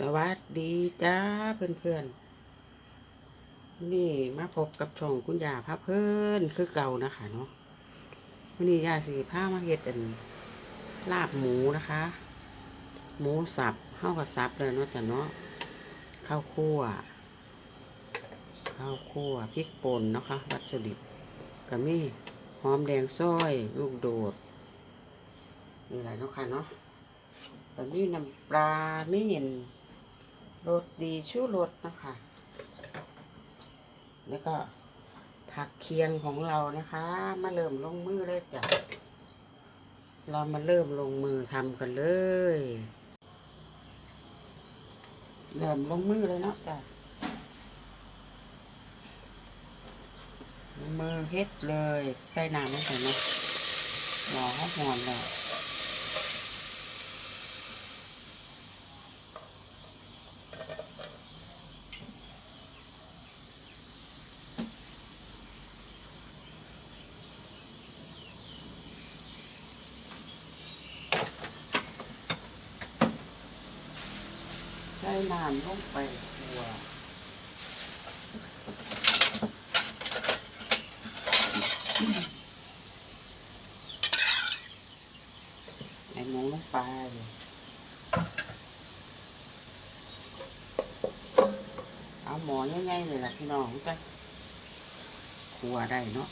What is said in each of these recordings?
สวัสดีจ้าเพื่อนๆนี่มาพบกับช่องคุณยาพาเพื่อนคือเก่านะคะเนาะวันนี้ยาสีผ้ามาเฮ็ดอันลาบหมูนะคะ หมูสับเข้ากับสับเลยเนาะจ้ะเนาะข้าวคั่วข้าวคั่วพริกป่นนะคะ วัตถุดิบก็มีหอมแดงซอย ลูกโดดนี่แหละเนาะค่ะเนาะตอนนี้น้ำปลาไม่เห็น รสดีชูรสนะคะ แล้วก็ผักเคียงของเรานะคะ มาเริ่มลงมือเลยจ้ะ เรามาเริ่มลงมือทำกันเลย เริ่มลงมือเลยเนาะจ้ะมือเฮ็ดเลย ใส่น้ำลงไปเนาะหมอหอนแล้ว ใส่น้ำลงไปหัวใส่หมูลงไปเอาหมอง่ายๆเลยล่ะพี่น้องจ้ะครัวได้เนาะ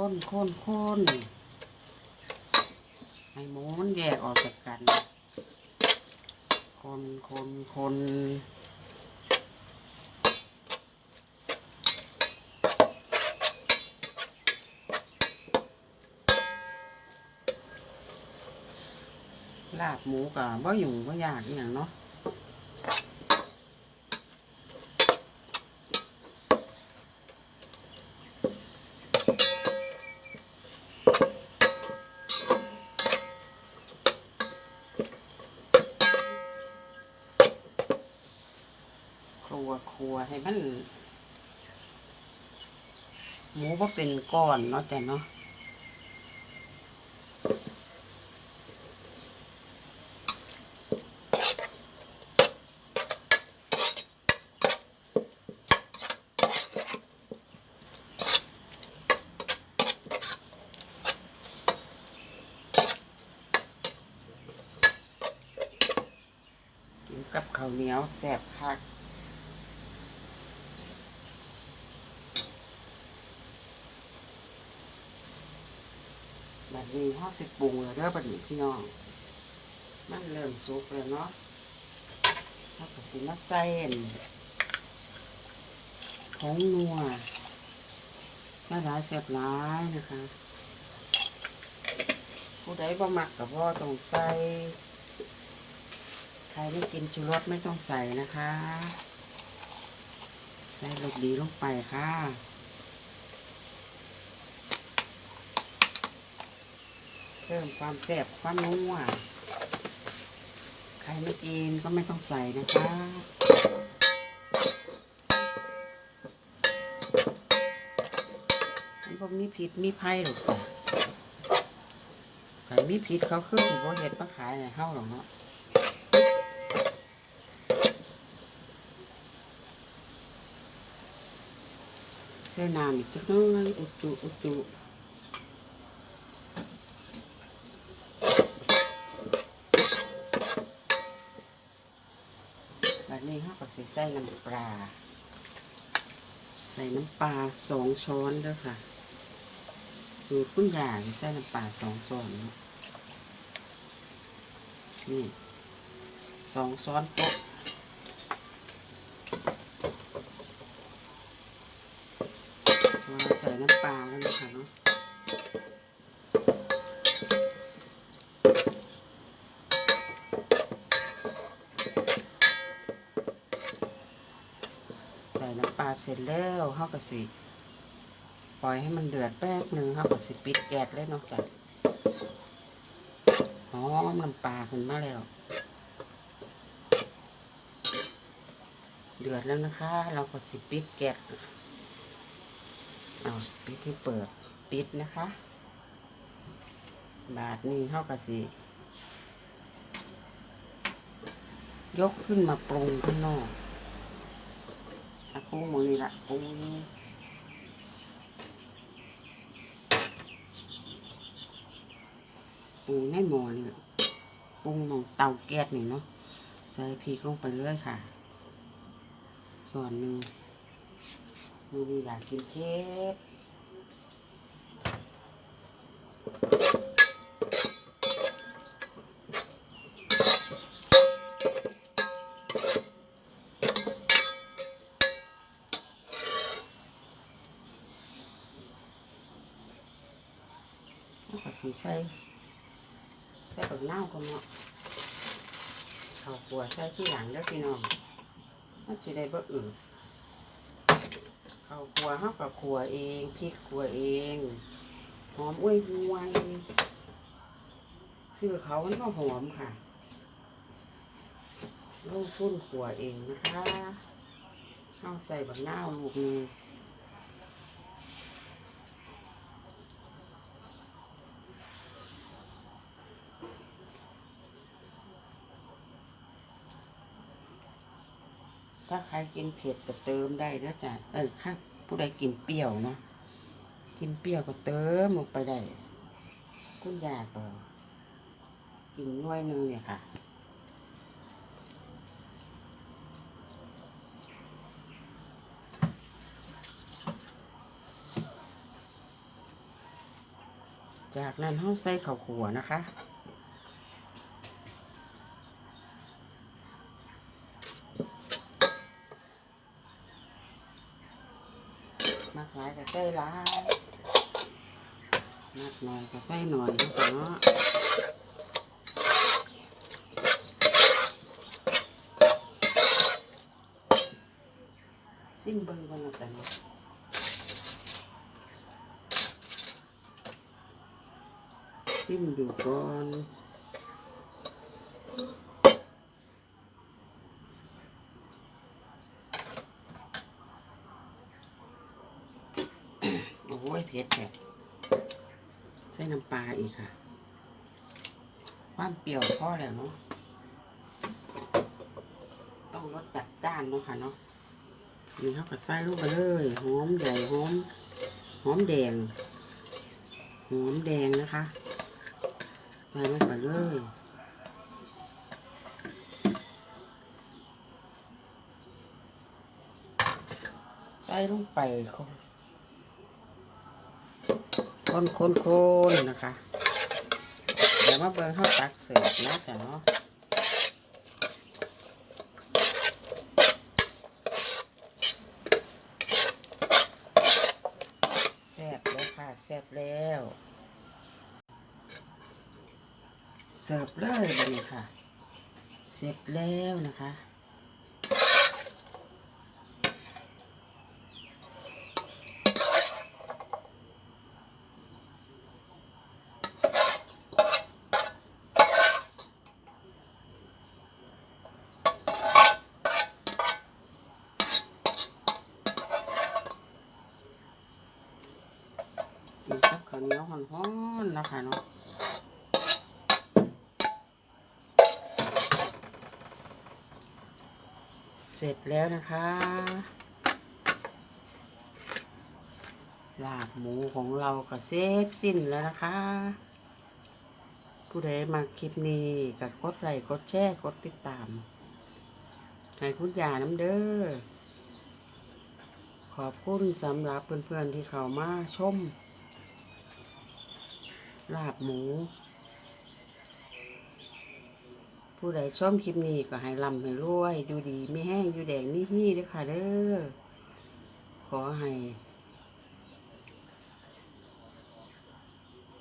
คนคนคนให้หมูมันแยกออกจากกัน คนคนคนลาบหมูกับว่าหยุ่งว่ายากอย่างเนาะ ครัวครัวให้มัน หมูว่าเป็นก้อนเนาะจ้ะเนาะกินกับข้าวเหนียวแซ่บคัก บัดนี้ห้าสิบปรุงแล้วเด้อบัดนี้พี่น้อง มันเริ่มสุกแล้วเนาะเราก็สิมาใส่อันของนัวใส่หลายแซ่บหลายนะคะ ผู้ใดบ่มักกับพ่อต้องใส่ใครไม่กินชูรสไม่ต้องใส่นะคะ ใส่รสดีลงไปค่ะ เพิ่มความแซ่บความนัวใครไม่กินก็ไม่ต้องใส่นะคะมันพวกมีผิดมีภัยหรอกจ้ะใครมีผิดเขาคือสิบ่เห็ดมาขายให้เฮาหรอกเนาะใส่น้ำอีกจักน้อยอุจุอุจจุ แบบนี้เขาก็ใส่ใส่น้ำปลา ใส่น้ำปลาสองช้อนเด้อค่ะ สูตรคุณยายใส่น้ำปลาสองช้อนนี่สองช้อนโต๊ะใส่น้ำปลาแล้วนะคะเนาะ ส่น้ำปลาเสร็จแล้วเขาก็สิปล่อยให้มันเดือดแป๊บหนึ่งเขาก็สิปิดแก๊สเลยเนาะจ้ะหอมน้ำปลาขึ้นมาแล้ว เดือดแล้วนะคะ เราก็สิปิดแก๊สเอาปิดที่เปิดปิดนะคะ บาทนี้เท่ากับสิยกขึ้นมาปรุงข้างนอก อะปรุงมือนี่ละปรุงปรุงให้หมอนี่ปรุงหมองเตาแก๊สนี่เนาะใส่พริกลงไปเรื่อยค่ะ ส่วนหนึ่งมือนี่อยากกินเค้ก สีใส่ใส่กับน้าก็เนาะข้าวขัวใส่ที่หลังเด้อพี่น้องมันจะได้บ่อืดข้าวขัวเฮากับขัวเองพริกขัวเองหอมอุ้ยหวยซื้อเขามันก็หอมค่ะลงทุนขัวเองนะคะเฮาใส่บักน้าลูกนึง ถ้าใครกินเผ็ดก็เติมได้นะจ๊ะเออค่ะผู้ใดกินเปรี้ยวเนาะกินเปรี้ยวก็เติมลงไปได้คุณยาก็กินน้อยหนึงเนี่ยค่ะจากนั้นห้องใส่ข้าวขัวนะคะ ส่หลายมากหน่อยก็ใส่หน่อยเนาะซิมเบอร์วันละกันเนาะซิมดูก่อนโอ้ ยเผ็ดแท้ใส่น้ำปลาอีกค่ะ ความเปรี้ยวพอแล้วเนาะ ต้องรสจัดจ้านเนาะค่ะเนาะ นี่เขาก็ใส่ลงไปเลยหอมใหญ่หอมหอมแดงหอมแดงนะคะ ใส่ลงไปเลยใส่ลงไป คนคนคนๆนะคะเดี๋ยวมาเบิ่งเขาตักเสิร์ฟนะจ๊ะเนาะแซ่บแล้วค่ะแซ่บแล้ว เสิร์ฟเลยนี่ค่ะ เสร็จแล้วนะคะ กับข้าวเหนียวร้อนๆนะคะเนาะเสร็จแล้วนะคะ ลาบหมูของเราก็เสร็จสิ้นแล้วนะคะ ผู้ใดมาคลิปนี้ก็กดไลค์กดแชร์กดติดตามให้คุณยาน้ำเด้อขอบคุณสำหรับเพื่อนๆที่เข้ามาชม ลาบหมู ผู้ใดชมคลิปนี้ก็ให้ลำให้รวย อยู่ดีไม่แห้งอยู่แดงนี่ฮี่เด้ค่ะเด้อขอให้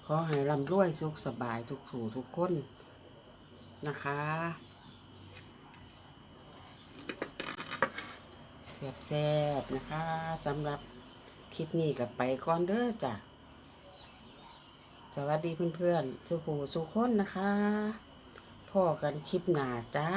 ขอให้ลำรวยสุขสบายทุกผู้ทุกคนนะคะแซ่บๆนะคะสำหรับคลิปนี้ก็ไปก่อนเด้อจ้ะ สวัสดีเพื่อนๆสุขูสุขคนนะคะพ่อกันคลิปหนาจ้า